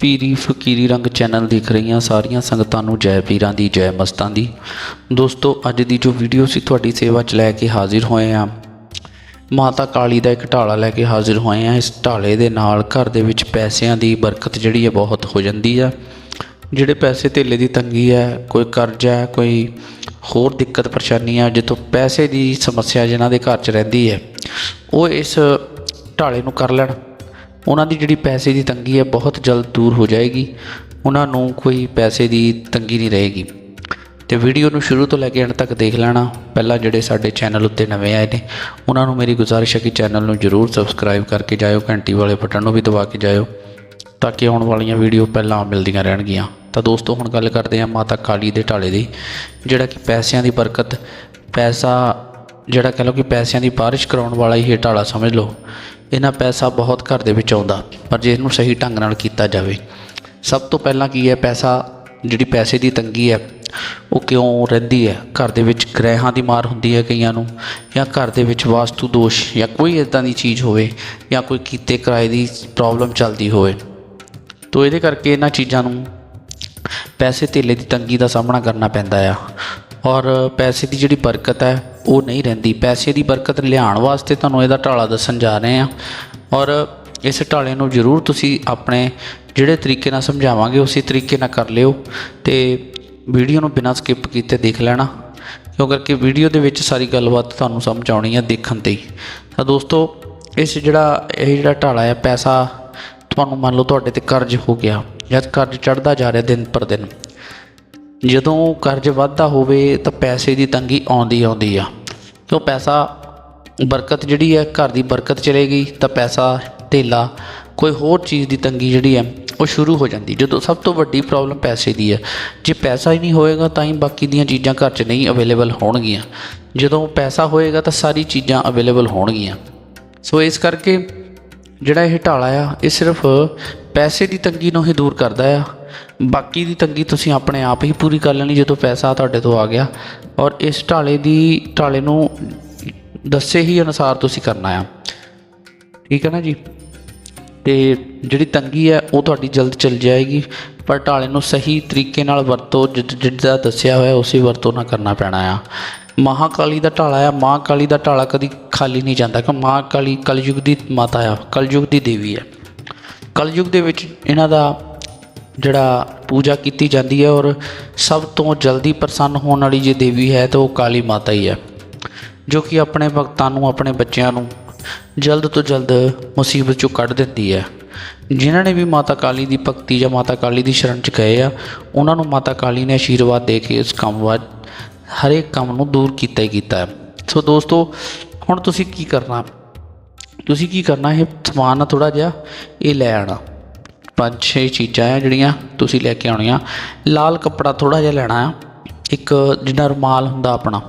ਪੀਰੀ ਫਕੀਰੀ ਰੰਗ ਚੈਨਲ ਦੇਖ ਰਹੀਆਂ ਸਾਰੀਆਂ ਸੰਗਤਾਂ ਨੂੰ ਜੈ ਪੀਰਾਂ ਦੀ, ਜੈ ਮਸਤਾਂ ਦੀ। ਦੋਸਤੋ, ਅੱਜ ਦੀ ਜੋ ਵੀਡੀਓ ਸੀ ਤੁਹਾਡੀ ਸੇਵਾ 'ਚ ਲੈ ਕੇ ਹਾਜ਼ਰ ਹੋਏ ਆ, ਮਾਤਾ ਕਾਲੀ ਦਾ ਇੱਕ ਢਾਲਾ ਲੈ ਕੇ ਹਾਜ਼ਰ ਹੋਏ ਆ। ਇਸ ਢਾਲੇ ਦੇ ਨਾਲ ਘਰ ਦੇ ਵਿੱਚ ਪੈਸਿਆਂ ਦੀ ਬਰਕਤ ਜਿਹੜੀ ਹੈ ਬਹੁਤ ਹੋ ਜਾਂਦੀ ਆ ਜਿਹੜੇ ਪੈਸੇ ਧੇਲੇ ਦੀ ਤੰਗੀ ਹੈ, ਕੋਈ ਕਰਜ਼ਾ ਹੈ, ਕੋਈ ਹੋਰ ਦਿੱਕਤ ਪਰੇਸ਼ਾਨੀ ਆ ਜਿੱਥੋਂ ਪੈਸੇ ਦੀ ਸਮੱਸਿਆ ਜਿਨ੍ਹਾਂ ਦੇ ਘਰ 'ਚ ਰਹਿੰਦੀ ਹੈ ਉਹ ਇਸ ਢਾਲੇ ਨੂੰ ਕਰ ਲੈਣ। ਉਹਨਾਂ ਦੀ ਜਿਹੜੀ ਪੈਸੇ ਦੀ ਤੰਗੀ ਹੈ, ਬਹੁਤ ਜਲਦ ਦੂਰ ਹੋ ਜਾਏਗੀ। ਉਹਨਾਂ ਨੂੰ ਕੋਈ ਪੈਸੇ ਦੀ ਤੰਗੀ ਨਹੀਂ ਰਹੇਗੀ। ਤੇ ਵੀਡੀਓ ਨੂੰ ਸ਼ੁਰੂ ਤੋਂ ਲੈ ਕੇ ਅੰਤ ਤੱਕ ਦੇਖ ਲੈਣਾ। ਪਹਿਲਾਂ ਜਿਹੜੇ ਸਾਡੇ ਚੈਨਲ ਉੱਤੇ ਨਵੇਂ ਆਏ ਨੇ, ਉਹਨਾਂ ਨੂੰ ਮੇਰੀ ਗੁਜ਼ਾਰਿਸ਼ ਹੈ ਕਿ ਚੈਨਲ ਨੂੰ ਜਰੂਰ ਸਬਸਕ੍ਰਾਈਬ ਕਰਕੇ ਜਾਇਓ। ਘੰਟੀ ਵਾਲੇ ਬਟਨ ਨੂੰ ਵੀ ਦਬਾ ਕੇ ਜਾਇਓ, ਤਾਂ ਕਿ ਆਉਣ ਵਾਲੀਆਂ ਵੀਡੀਓ ਪਹਿਲਾਂ ਮਿਲਦੀਆਂ ਰਹਿਣਗੀਆਂ। ਤਾਂ ਦੋਸਤੋ, ਹੁਣ ਗੱਲ ਕਰਦੇ ਹਾਂ ਮਾਤਾ ਕਾਲੀ ਦੇ ਢਾਲੇ ਦੀ, ਜਿਹੜਾ ਕਿ ਪੈਸਿਆਂ ਦੀ ਬਰਕਤ, ਪੈਸਾ ਜਿਹੜਾ ਕਹ ਲਓ ਕਿ ਪੈਸਿਆਂ ਦੀ ਬਾਰਿਸ਼ ਕਰਾਉਣ ਵਾਲਾ ਹੀ ਇਹ ਢਾਲਾ ਸਮਝ ਲਓ, ਇਹਨਾਂ ਪੈਸਾ ਬਹੁਤ ਘਰ ਦੇ ਵਿੱਚ ਆਉਂਦਾ, ਪਰ ਜੇ ਇਹਨੂੰ ਸਹੀ ਢੰਗ ਨਾਲ ਕੀਤਾ ਜਾਵੇ। ਸਭ ਤੋਂ ਪਹਿਲਾਂ ਕੀ ਹੈ, ਪੈਸਾ ਜਿਹੜੀ ਪੈਸੇ ਦੀ ਤੰਗੀ ਹੈ, ਉਹ ਕਿਉਂ ਰਹਿੰਦੀ ਹੈ? ਘਰ ਦੇ ਵਿੱਚ ਗ੍ਰਹਿਾਂ ਦੀ ਮਾਰ ਹੁੰਦੀ ਹੈ ਕਈਆਂ ਨੂੰ, ਜਾਂ ਘਰ ਦੇ ਵਿੱਚ ਵਾਸਤੂ ਦੋਸ਼, ਜਾਂ ਕੋਈ ਇਦਾਂ ਦੀ ਚੀਜ਼ ਹੋਵੇ, ਜਾਂ ਕੋਈ ਕੀਤੇ ਕਿਰਾਏ ਦੀ ਪ੍ਰੋਬਲਮ ਚੱਲਦੀ ਹੋਵੇ। ਤੋ ਇਹਦੇ ਕਰਕੇ ਇਹਨਾਂ ਚੀਜ਼ਾਂ ਨੂੰ ਪੈਸੇ ਧੇਲੇ ਦੀ ਤੰਗੀ ਦਾ ਸਾਹਮਣਾ ਕਰਨਾ ਪੈਂਦਾ ਆ। ਔਰ ਪੈਸੇ ਦੀ ਜਿਹੜੀ ਬਰਕਤ ਹੈ ਉਹ ਨਹੀਂ ਰਹਿੰਦੀ। ਪੈਸੇ ਦੀ ਬਰਕਤ ਲਿਆਉਣ ਵਾਸਤੇ ਤੁਹਾਨੂੰ ਇਹਦਾ ਢਾਲਾ ਦੱਸਣ ਜਾ ਰਹੇ ਹਾਂ। ਔਰ ਇਸ ਢਾਲੇ ਨੂੰ ਜ਼ਰੂਰ ਤੁਸੀਂ ਆਪਣੇ ਜਿਹੜੇ ਤਰੀਕੇ ਨਾਲ ਸਮਝਾਵਾਂਗੇ, ਉਸੇ ਤਰੀਕੇ ਨਾਲ ਕਰ ਲਿਓ ਤੇ ਵੀਡੀਓ ਨੂੰ ਬਿਨਾਂ ਸਕਿਪ ਕੀਤੇ ਦੇਖ ਲੈਣਾ। ਕਿਉਂ ਕਰਕੇ ਵੀਡੀਓ ਦੇ ਵਿੱਚ ਸਾਰੀ ਗੱਲਬਾਤ ਤੁਹਾਨੂੰ ਸਮਝ ਆਉਣੀ ਹੈ ਦੇਖਣ ਤੇ ਹੀ। ਤਾਂ ਦੋਸਤੋ, ਇਸ ਜਿਹੜਾ, ਇਹ ਜਿਹੜਾ ਢਾਲਾ ਹੈ, ਪੈਸਾ ਤੁਹਾਨੂੰ ਮੰਨ ਲਓ ਤੁਹਾਡੇ ਤੇ ਕਰਜ਼ ਹੋ ਗਿਆ। ਜਾਂ ਕਰਜ਼ ਚੜਦਾ ਜਾ ਰਿਹਾ ਦਿਨ ਪਰ ਦਿਨ। ਜਦੋਂ ਕਰਜ਼ ਵੱਧਦਾ ਹੋਵੇ ਤਾਂ ਪੈਸੇ ਦੀ ਤੰਗੀ ਆਉਂਦੀ ਆਉਂਦੀ ਆ। ਕਿਉਂ ਪੈਸਾ ਬਰਕਤ ਜਿਹੜੀ ਹੈ, ਘਰ ਦੀ ਬਰਕਤ ਚਲੇਗੀ ਤਾਂ ਪੈਸਾ ਢੇਲਾ ਕੋਈ ਹੋਰ ਚੀਜ਼ ਦੀ ਤੰਗੀ ਜਿਹੜੀ ਹੈ, ਉਹ ਸ਼ੁਰੂ ਹੋ ਜਾਂਦੀ। ਜਦੋਂ ਸਭ ਤੋਂ ਵੱਡੀ ਪ੍ਰੋਬਲਮ ਪੈਸੇ ਦੀ ਹੈ। ਜੇ ਪੈਸਾ ਹੀ ਨਹੀਂ ਹੋਏਗਾ ਤਾਂ ਹੀ ਬਾਕੀ ਦੀਆਂ ਚੀਜ਼ਾਂ ਘਰ 'ਚ ਨਹੀਂ ਅਵੇਲੇਬਲ ਹੋਣਗੀਆਂ। ਜਦੋਂ ਪੈਸਾ ਹੋਏਗਾ ਤਾਂ ਸਾਰੀ ਚੀਜ਼ਾਂ ਅਵੇਲੇਬਲ ਹੋਣਗੀਆਂ। ਸੋ ਇਸ ਕਰਕੇ ਜਿਹੜਾ ਇਹ ਢਾਲਾ ਆ, ਇਹ ਸਿਰਫ ਪੈਸੇ ਦੀ ਤੰਗੀ ਨੂੰ ਹੀ ਦੂਰ ਕਰਦਾ ਆ। ਬਾਕੀ ਦੀ ਤੰਗੀ ਤੁਸੀਂ ਆਪਣੇ ਆਪ ਹੀ ਪੂਰੀ ਕਰ ਲੈਣੀ ਜਦੋਂ ਪੈਸਾ ਤੁਹਾਡੇ ਤੋਂ ਆ ਗਿਆ। ਔਰ ਇਸ ਢਾਲੇ ਦੀ, ਢਾਲੇ ਨੂੰ ਦੱਸੇ ਹੀ ਅਨੁਸਾਰ ਤੁਸੀਂ ਕਰਨਾ ਆ। ਠੀਕ ਹੈ ਨਾ ਜੀ? ਤੇ ਜਿਹੜੀ ਤੰਗੀ ਹੈ, ਉਹ ਤੁਹਾਡੀ ਜਲਦ ਚਲ ਜਾਏਗੀ। ਪਰ ਢਾਲੇ ਨੂੰ ਸਹੀ ਤਰੀਕੇ ਨਾਲ ਵਰਤੋ ਜਿ- ਜਿੱਦਾਂ ਦੱਸਿਆ ਹੋਇਆ, ਉਸੇ ਵਰਤੋਂ ਨਾਲ ਕਰਨਾ ਪੈਣਾ ਆ। ਮਹਾਕਾਲੀ ਦਾ ਢਾਲਾ ਆ। ਮਾਂ ਕਾਲੀ ਦਾ ਢਾਲਾ ਕਦੀ ਖਾਲੀ ਨਹੀਂ ਜਾਂਦਾ। ਕਿ ਮਾਂ ਕਾਲੀ ਕਲਯੁਗ ਦੀ ਮਾਤਾ ਆ। ਕਲਯੁਗ ਦੀ ਦੇਵੀ ਹੈ। ਕਲਯੁਗ ਦੇ ਵਿੱਚ ਇਹਨਾਂ ਦਾ ਜਿਹੜਾ ਪੂਜਾ ਕੀਤੀ ਜਾਂਦੀ ਹੈ ਔਰ ਸਭ ਤੋਂ ਜਲਦੀ ਪ੍ਰਸੰਨ ਹੋਣ ਵਾਲੀ ਜੇ ਦੇਵੀ ਹੈ ਤਾਂ ਉਹ ਕਾਲੀ ਮਾਤਾ ਹੀ ਹੈ, ਜੋ ਕਿ ਆਪਣੇ ਭਗਤਾਂ ਨੂੰ, ਆਪਣੇ ਬੱਚਿਆਂ ਨੂੰ ਜਲਦ ਤੋਂ ਜਲਦ ਮੁਸੀਬਤ ਚੋਂ ਕੱਢ ਦਿੰਦੀ ਹੈ। ਜਿਨ੍ਹਾਂ ਨੇ ਵੀ ਮਾਤਾ ਕਾਲੀ ਦੀ ਭਗਤੀ ਜਾਂ ਮਾਤਾ ਕਾਲੀ ਦੀ ਸ਼ਰਨ ਚ ਗਏ ਆ, ਉਹਨਾਂ ਨੂੰ ਮਾਤਾ ਕਾਲੀ ਨੇ ਆਸ਼ੀਰਵਾਦ ਦੇ ਕੇ ਇਸ ਕੰਮ ਵੱਲ, ਹਰੇਕ ਕੰਮ ਨੂੰ ਦੂਰ ਕੀਤਾ ਹੀ ਕੀਤਾ ਸੋ ਦੋਸਤੋ, ਹੁਣ ਤੁਸੀਂ ਕੀ ਕਰਨਾ? ਤੁਸੀਂ ਕੀ ਕਰਨਾ? ਇਹ ਸਮਾਨ ਥੋੜਾ ਜਿਹਾ, ਇਹ ਲੈ ਆਣਾ ਪੰਜ ਛੇ ਚੀਜ਼ਾਂ ਆ ਜਿਹੜੀਆਂ ਤੁਸੀਂ ਲੈ ਕੇ ਆਉਣੀਆਂ। ਲਾਲ ਕੱਪੜਾ ਥੋੜਾ ਜਿਹਾ ਲੈਣਾ ਆ। ਇੱਕ ਜਿਹੜਾ ਰੁਮਾਲ ਹੁੰਦਾ ਆਪਣਾ।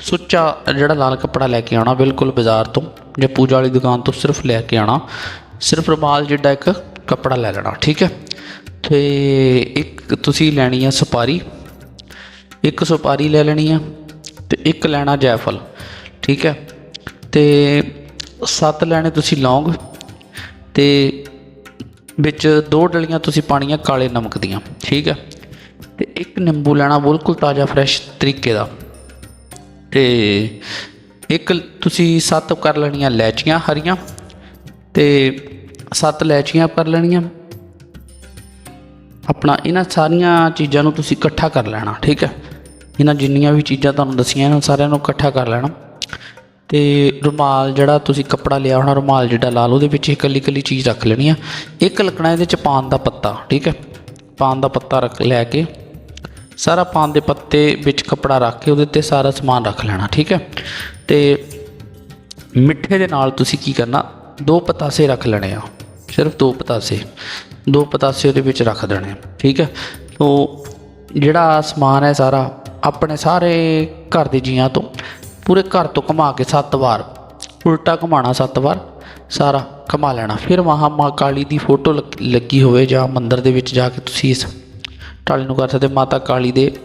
ਸੁੱਚਾ ਜਿਹੜਾ ਲਾਲ ਕੱਪੜਾ ਲੈ ਕੇ ਆਉਣਾ ਬਿਲਕੁਲ ਬਾਜ਼ਾਰ ਤੋਂ ਜਾਂ ਪੂਜਾ ਵਾਲੀ ਦੁਕਾਨ ਤੋਂ ਸਿਰਫ ਲੈ ਕੇ ਆਉਣਾ। ਸਿਰਫ ਰੁਮਾਲ ਜਿਹੜਾ ਇੱਕ ਕੱਪੜਾ ਲੈ ਲੈਣਾ, ਠੀਕ ਹੈ। ਤੇ ਇੱਕ ਤੁਸੀਂ ਲੈਣੀ ਆ ਸੁਪਾਰੀ। ਇੱਕ ਸੁਪਾਰੀ ਲੈ ਲੈਣੀ ਆ ਤੇ ਇੱਕ ਲੈਣਾ ਜਾਇਫਲ ਠੀਕ ਹੈ। ਤੇ ਸੱਤ ਲੈਣੇ ਤੁਸੀਂ ਲੌਂਗ ਤੇ ਵਿੱਚ ਦੋ ਡਲੀਆਂ ਤੁਸੀਂ ਪਾਣੀਆਂ ਕਾਲੇ ਨਮਕ ਦੀਆਂ, ਠੀਕ ਹੈ? ਤੇ ਇੱਕ ਨਿੰਬੂ ਲੈਣਾ ਬਿਲਕੁਲ ਤਾਜ਼ਾ ਫਰੈਸ਼ ਤਰੀਕੇ ਦਾ। ਤੇ ਇੱਕ ਤੁਸੀਂ ਸੱਤ ਕਰ ਲੈਣੀਆਂ ਲੈਚੀਆਂ ਹਰੀਆਂ ਤੇ ਸੱਤ ਲੈਚੀਆਂ ਕਰ ਲੈਣੀਆਂ। ਆਪਣਾ ਇਹਨਾਂ ਸਾਰੀਆਂ ਚੀਜ਼ਾਂ ਨੂੰ ਤੁਸੀਂ ਇਕੱਠਾ ਕਰ ਲੈਣਾ, ਠੀਕ ਹੈ? ਇਹਨਾਂ ਜਿੰਨੀਆਂ ਵੀ ਚੀਜ਼ਾਂ ਤੁਹਾਨੂੰ ਦੱਸੀਆਂ ਇਹਨਾਂ ਸਾਰਿਆਂ ਨੂੰ ਇਕੱਠਾ ਕਰ ਲੈਣਾ। ਤੇ ਰੁਮਾਲ ਜਿਹੜਾ ਤੁਸੀਂ ਕੱਪੜਾ ਲਿਆ ਹੋਣਾ, ਰੁਮਾਲ ਜਿਹੜਾ ਲਾ ਲਓ, ਉਹਦੇ ਵਿੱਚ ਇਕੱਲੀ ਇਕੱਲੀ ਚੀਜ਼ ਰੱਖ ਲੈਣੀ ਆ। ਇੱਕ ਲੱਗਣਾ ਇਹਦੇ ਚ ਪਾਨ ਦਾ ਪੱਤਾ, ਠੀਕ ਹੈ? ਪਾਨ ਦਾ ਪੱਤਾ ਰੱਖ, ਲੈ ਕੇ ਸਾਰਾ ਪਾਨ ਦੇ ਪੱਤੇ ਵਿੱਚ ਕੱਪੜਾ ਰੱਖ ਕੇ ਉਹਦੇ ਤੇ ਸਾਰਾ ਸਮਾਨ ਰੱਖ ਲੈਣਾ, ਠੀਕ ਹੈ? ਤੇ ਮਿੱਠੇ ਦੇ ਨਾਲ ਤੁਸੀਂ ਕੀ ਕਰਨਾ, ਦੋ ਪਤਾਸੇ ਰੱਖ ਲੈਣੇ ਆ। ਸਿਰਫ ਦੋ ਪਤਾਸੇ। ਦੋ ਪਤਾਸੇ ਉਹਦੇ ਵਿੱਚ ਰੱਖ ਦੇਣੇ ਆ, ਠੀਕ ਹੈ? ਤੋ ਜਿਹੜਾ ਸਮਾਨ ਹੈ ਸਾਰਾ, ਆਪਣੇ ਸਾਰੇ ਘਰ ਦੇ ਜੀਆਂ ਤੋਂ ਪੂਰੇ ਘਰ ਤੋਂ ਘੁਮਾ ਕੇ ਸੱਤ ਵਾਰ, ਉਲਟਾ ਘੁਮਾਣਾ ਸੱਤ ਵਾਰ, ਸਾਰਾ ਘੁਮਾ ਲੈਣਾ। ਫਿਰ ਮਹਾ ਮਾਂ ਕਾਲੀ ਦੀ ਫੋਟੋ ਲੱਗ- ਲੱਗੀ ਹੋਵੇ ਜਾਂ ਮੰਦਿਰ ਦੇ ਵਿੱਚ ਜਾ ਕੇ ਤੁਸੀਂ ਇਸ ਟਾਲੀ ਨੂੰ ਕਰ ਸਕਦੇ ਮਾਤਾ ਕਾਲੀ ਦੇ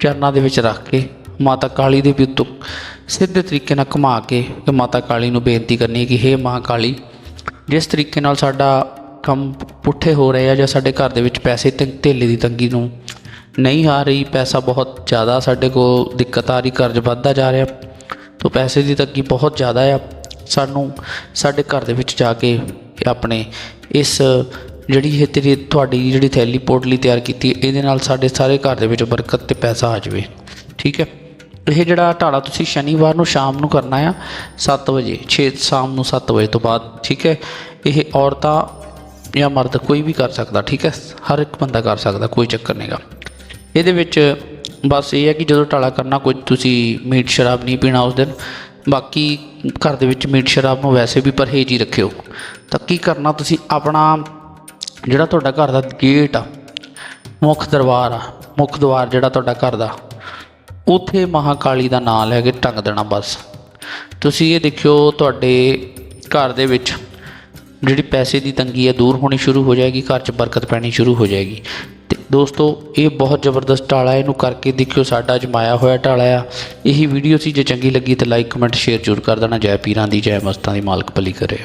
ਚਰਨਾਂ ਦੇ ਵਿੱਚ ਰੱਖ ਕੇ, ਮਾਤਾ ਕਾਲੀ ਦੇ ਵੀ ਉੱਤੋਂ ਸਿੱਧੇ ਤਰੀਕੇ ਨਾਲ ਘੁਮਾ ਕੇ ਤੇ ਮਾਤਾ ਕਾਲੀ ਨੂੰ ਬੇਨਤੀ ਕਰਨੀ ਹੈ ਕਿ ਹੇ ਮਾਂ ਕਾਲੀ, ਜਿਸ ਤਰੀਕੇ ਨਾਲ ਸਾਡਾ ਕੰਮ ਪੁੱਠੇ ਹੋ ਰਹੇ ਆ ਜਾਂ ਸਾਡੇ ਘਰ ਦੇ ਵਿੱਚ ਪੈਸੇ ਤੇ ਧੇਲੇ ਦੀ ਤੰਗੀ ਨੂੰ ਨਹੀਂ ਆ ਰਹੀ, ਪੈਸਾ ਬਹੁਤ ਜ਼ਿਆਦਾ ਸਾਡੇ ਕੋਲ ਦਿੱਕਤ ਆ ਰਹੀ, ਕਰਜ਼ ਵੱਧਦਾ ਜਾ ਰਿਹਾ। ਤੋ ਪੈਸੇ ਦੀ ਤੰਗੀ ਬਹੁਤ ਜ਼ਿਆਦਾ ਆ। ਸਾਨੂੰ ਸਾਡੇ ਘਰ ਦੇ ਵਿੱਚ ਜਾ ਕੇ ਆਪਣੇ ਇਸ ਜਿਹੜੀ ਇਹ ਤੇਰੀ ਤੁਹਾਡੀ ਜਿਹੜੀ ਥੈਲੀ ਪੋਟਲੀ ਤਿਆਰ ਕੀਤੀ, ਇਹਦੇ ਨਾਲ ਸਾਡੇ ਸਾਰੇ ਘਰ ਦੇ ਵਿੱਚ ਬਰਕਤ ਤੇ ਪੈਸਾ ਆ ਜਾਵੇ। ਠੀਕ ਹੈ? ਇਹ ਜਿਹੜਾ ਢਾਲਾ ਤੁਸੀਂ ਸ਼ਨੀਵਾਰ ਨੂੰ ਸ਼ਾਮ ਨੂੰ ਕਰਨਾ ਆ 7 ਵਜੇ 6 ਸ਼ਾਮ ਨੂੰ 7 ਵਜੇ ਤੋਂ ਬਾਅਦ, ਠੀਕ ਹੈ? ਇਹ ਔਰਤਾਂ ਜਾਂ ਮਰਦ ਕੋਈ ਵੀ ਕਰ ਸਕਦਾ, ਠੀਕ ਹੈ? ਹਰ ਇੱਕ ਬੰਦਾ ਕਰ ਸਕਦਾ, ਕੋਈ ਚੱਕਰ ਨਹੀਂਗਾ ਇਹਦੇ ਵਿੱਚ ਬਸ ਇਹ ਹੈ ਕਿ ਜਦੋਂ ਟਾਲਾ ਕਰਨਾ ਕੋਈ ਤੁਸੀਂ ਮੀਟ ਸ਼ਰਾਬ ਨਹੀਂ ਪੀਣਾ ਉਸ ਦਿਨ, ਬਾਕੀ ਘਰ ਦੇ ਵਿੱਚ ਮੀਟ ਸ਼ਰਾਬ ਨੂੰ ਵੈਸੇ ਵੀ ਪਰਹੇਜ਼ ਹੀ ਰੱਖਿਓ। ਤਾਂ ਕੀ ਕਰਨਾ ਤੁਸੀਂ? ਆਪਣਾ ਜਿਹੜਾ ਤੁਹਾਡਾ ਘਰ ਦਾ ਗੇਟ ਆ, ਮੁੱਖ ਦਰਬਾਰ ਆ, ਮੁੱਖ ਦਰਬਾਰ ਜਿਹੜਾ ਤੁਹਾਡਾ ਘਰ ਦਾ, ਉਥੇ ਮਹਾਕਾਲੀ ਦਾ ਨਾਮ ਲੈ ਕੇ ਟੰਗ ਦੇਣਾ ਬਸ। ਤੁਸੀਂ ਇਹ ਦੇਖਿਓ ਤੁਹਾਡੇ ਘਰ ਦੇ ਵਿੱਚ ਜਿਹੜੀ ਪੈਸੇ ਦੀ ਤੰਗੀ ਹੈ ਦੂਰ ਹੋਣੀ ਸ਼ੁਰੂ ਹੋ ਜਾਏਗੀ, ਘਰ 'ਚ ਬਰਕਤ ਪੈਣੀ ਸ਼ੁਰੂ ਹੋ ਜਾਏਗੀ। ਤੇ ਦੋਸਤੋ, ਇਹ ਬਹੁਤ ਜ਼ਬਰਦਸਤ ਢਾਲਾ ਇਹਨੂੰ ਕਰਕੇ ਦੇਖਿਓ ਸਾਡਾ ਅਜਮਾਇਆ ਹੋਇਆ ਢਾਲਾ ਆ। ਇਹੀ ਵੀਡੀਓ ਸੀ ਜੇ ਚੰਗੀ ਲੱਗੀ ਤਾਂ ਲਾਈਕ ਕਮੈਂਟ ਸ਼ੇਅਰ ਜ਼ਰੂਰ ਕਰ ਦੇਣਾ। ਜੈ ਪੀਰਾਂ ਦੀ, ਜੈ ਮਸਤਾਂ ਦੀ ਮਾਲਕ ਭਲੀ ਕਰੇ।